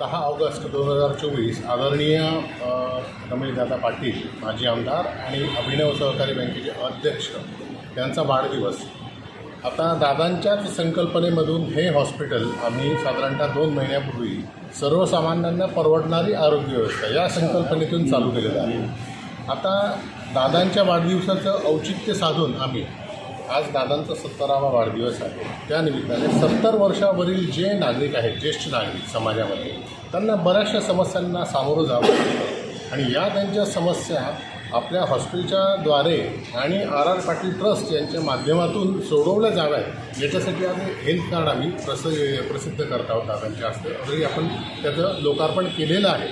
दहा ऑगस्ट दोन हजार चोवीस आदरणीय रमेशदादा पाटील माजी आमदार आणि अभिनव सहकारी बँकेचे अध्यक्ष यांचा वाढदिवस. आता दादांच्याच संकल्पनेमधून हे हॉस्पिटल आम्ही साधारणतः दोन महिन्यापूर्वी सर्वसामान्यांना परवडणारी आरोग्य व्यवस्था या संकल्पनेतून चालू केलेलं आहे. आता दादांच्या वाढदिवसाचं औचित्य साधून आम्ही आज दादांचा सत्तरावा वाढदिवस आहे. त्यानिमित्ताने सत्तर वर्षावरील जे नागरिक आहेत ज्येष्ठ नागरिक समाजामध्ये त्यांना बऱ्याचशा समस्यांना सामोरं जावं लागतं. आणि या त्यांच्या समस्या आपल्या हॉस्पिटलच्या द्वारे आणि आर आर पाटील ट्रस्ट यांच्या माध्यमातून सोडवल्या जाव्यात याच्यासाठी आम्ही हेल्थ कार्ड आम्ही प्रस प्रसिद्ध करत आहोत दादांच्या हस्ते. ऑलरेडी आपण त्याचं लोकार्पण केलेलं आहे.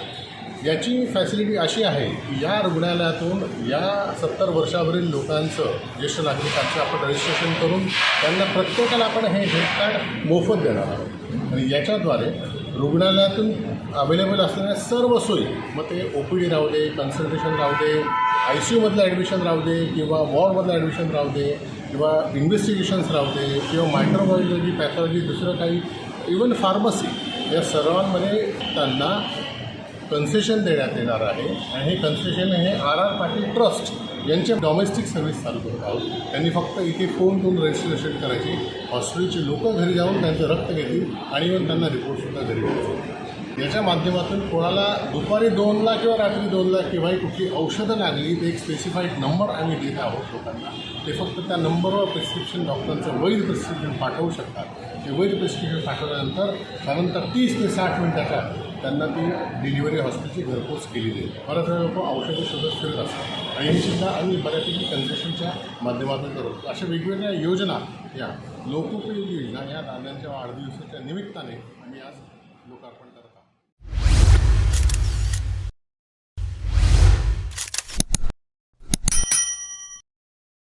याची फॅसिलिटी अशी आहे की या रुग्णालयातून या सत्तर वर्षावरील लोकांचं ज्येष्ठ नागरिकांचं आपण रजिस्ट्रेशन करून त्यांना प्रत्येकाला आपण हे हेल्थ कार्ड मोफत देणार आहोत. आणि याच्याद्वारे रुग्णालयातून अवेलेबल असलेल्या सर्व सोयी मग ते ओ पी डी राहू दे कन्सल्टेशन राहू दे आय सी यूमधलं ॲडमिशन राहू दे किंवा वॉर्डमधलं ॲडमिशन राहू दे किंवा इन्व्हेस्टिगेशन्स राहू दे किंवा मायक्रोबायोलॉजी पॅथॉलॉजी दुसरं काही इवन फार्मसी या सर्वांमध्ये त्यांना कन्सेशन देण्यात येणार आहे. आणि हे कन्सेशन हे आर आर पाटील ट्रस्ट यांचे डॉमेस्टिक सर्व्हिस चालू करत आहोत. त्यांनी फक्त इथे फोन करून रजिस्ट्रेशन करायची. हॉस्पिटलचे लोक घरी जाऊन त्यांचं रक्त घेतील आणि इव्हन त्यांना रिपोर्टसुद्धा घरी द्यायचे याच्या माध्यमातून कोणाला दुपारी दोनला किंवा रात्री दोनला केव्हाही कुठली औषधं लागली तर एक स्पेसिफाईड नंबर आम्ही देत आहोत लोकांना. ते फक्त त्या नंबरवर प्रिस्क्रिप्शन डॉक्टरांचं वैध प्रिस्क्रिप्शन पाठवू शकतात. ते वैध प्रिस्क्रिप्शन पाठवल्यानंतर त्यानंतर तीस ते साठ मिनिटाच्या त्यांना ती डिलिव्हरी हॉस्पिटलची घरपोच केली जाईल. बऱ्याच वेळा लोक औषधं शोधत फिरत असतात. आणि हे सुद्धा आम्ही बऱ्यापैकी कन्सेशनच्या माध्यमातून करतो अशा वेगवेगळ्या योजना या लोकोपयोगी योजना या दादांच्या वाढदिवसाच्या निमित्ताने आम्ही आज लोकार्पण करतो